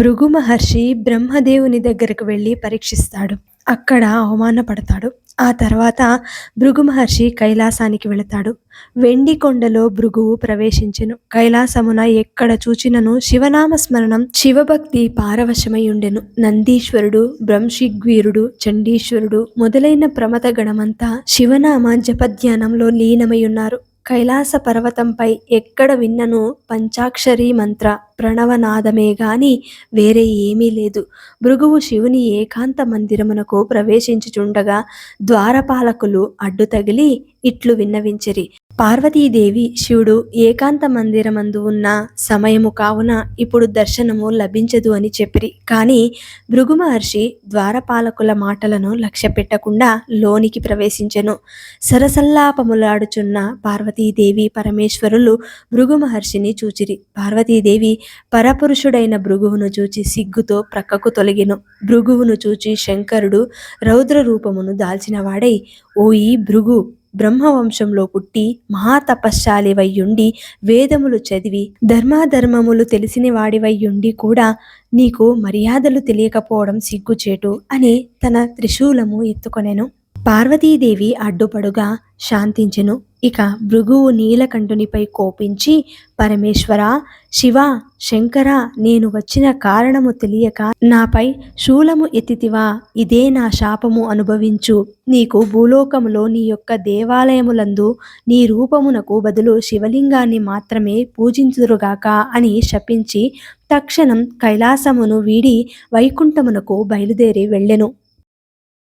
భృగు మహర్షి బ్రహ్మదేవుని దగ్గరకు వెళ్ళి పరీక్షిస్తాడు. అక్కడ అవమానపడతాడు. ఆ తర్వాత భృగు మహర్షి కైలాసానికి వెళతాడు. వెండి కొండలో భృగువు ప్రవేశించెను. కైలాసమున ఎక్కడ చూచినను శివనామ స్మరణం శివభక్తి పారవశమై ఉండెను. నందీశ్వరుడు బ్రహ్మశిగ్వీరుడు చండీశ్వరుడు మొదలైన ప్రమత గణమంతా శివనామ జపధ్యానంలో లీనమై ఉన్నారు. కైలాస పర్వతంపై ఎక్కడ విన్నను పంచాక్షరీ మంత్ర ప్రణవనాదమే గాని వేరే ఏమీ లేదు. భృగువు శివుని ఏకాంత మందిరమునకు ప్రవేశించుచుండగా ద్వారపాలకులు అడ్డు తగిలి ఇట్లు విన్నవించిరి. పార్వతీదేవి శివుడు ఏకాంత మందిరమందు ఉన్న సమయము కావున ఇప్పుడు దర్శనము లభించదు అని చెప్పిరి. కానీ భృగు మహర్షి ద్వారపాలకుల మాటలను లక్ష్య పెట్టకుండా లోనికి ప్రవేశించెను. సరసల్లాపములాడుచున్న పార్వతీదేవి పరమేశ్వరులు భృగు మహర్షిని చూచిరి. పార్వతీదేవి పరపురుషుడైన భృగువును చూచి సిగ్గుతో ప్రక్కకు తొలగిను. భృగువును చూచి శంకరుడు రౌద్ర రూపమును దాల్చినవాడై ఓయి భృగు బ్రహ్మవంశంలో పుట్టి మహాతపశ్శాలివయ్యుండి వేదములు చదివి ధర్మాధర్మములు తెలిసిన వాడివయ్యుండి కూడా నీకు మర్యాదలు తెలియకపోవడం సిగ్గుచేటు అని తన త్రిశూలము ఎత్తుకొనెను. పార్వతీదేవి అడ్డుపడుగా శాంతించెను. ఇక భృగువు నీలకంఠునిపై కోపించి పరమేశ్వర శివ శంకర నేను వచ్చిన కారణము తెలియక నాపై శూలము ఎత్తితివా? ఇదే నా శాపము అనుభవించు. నీకు భూలోకములో నీ యొక్క దేవాలయములందు నీ రూపమునకు బదులు శివలింగాన్ని మాత్రమే పూజించుదురుగాక అని శపించి తక్షణం కైలాసమును వీడి వైకుంఠమునకు బయలుదేరి వెళ్ళెను.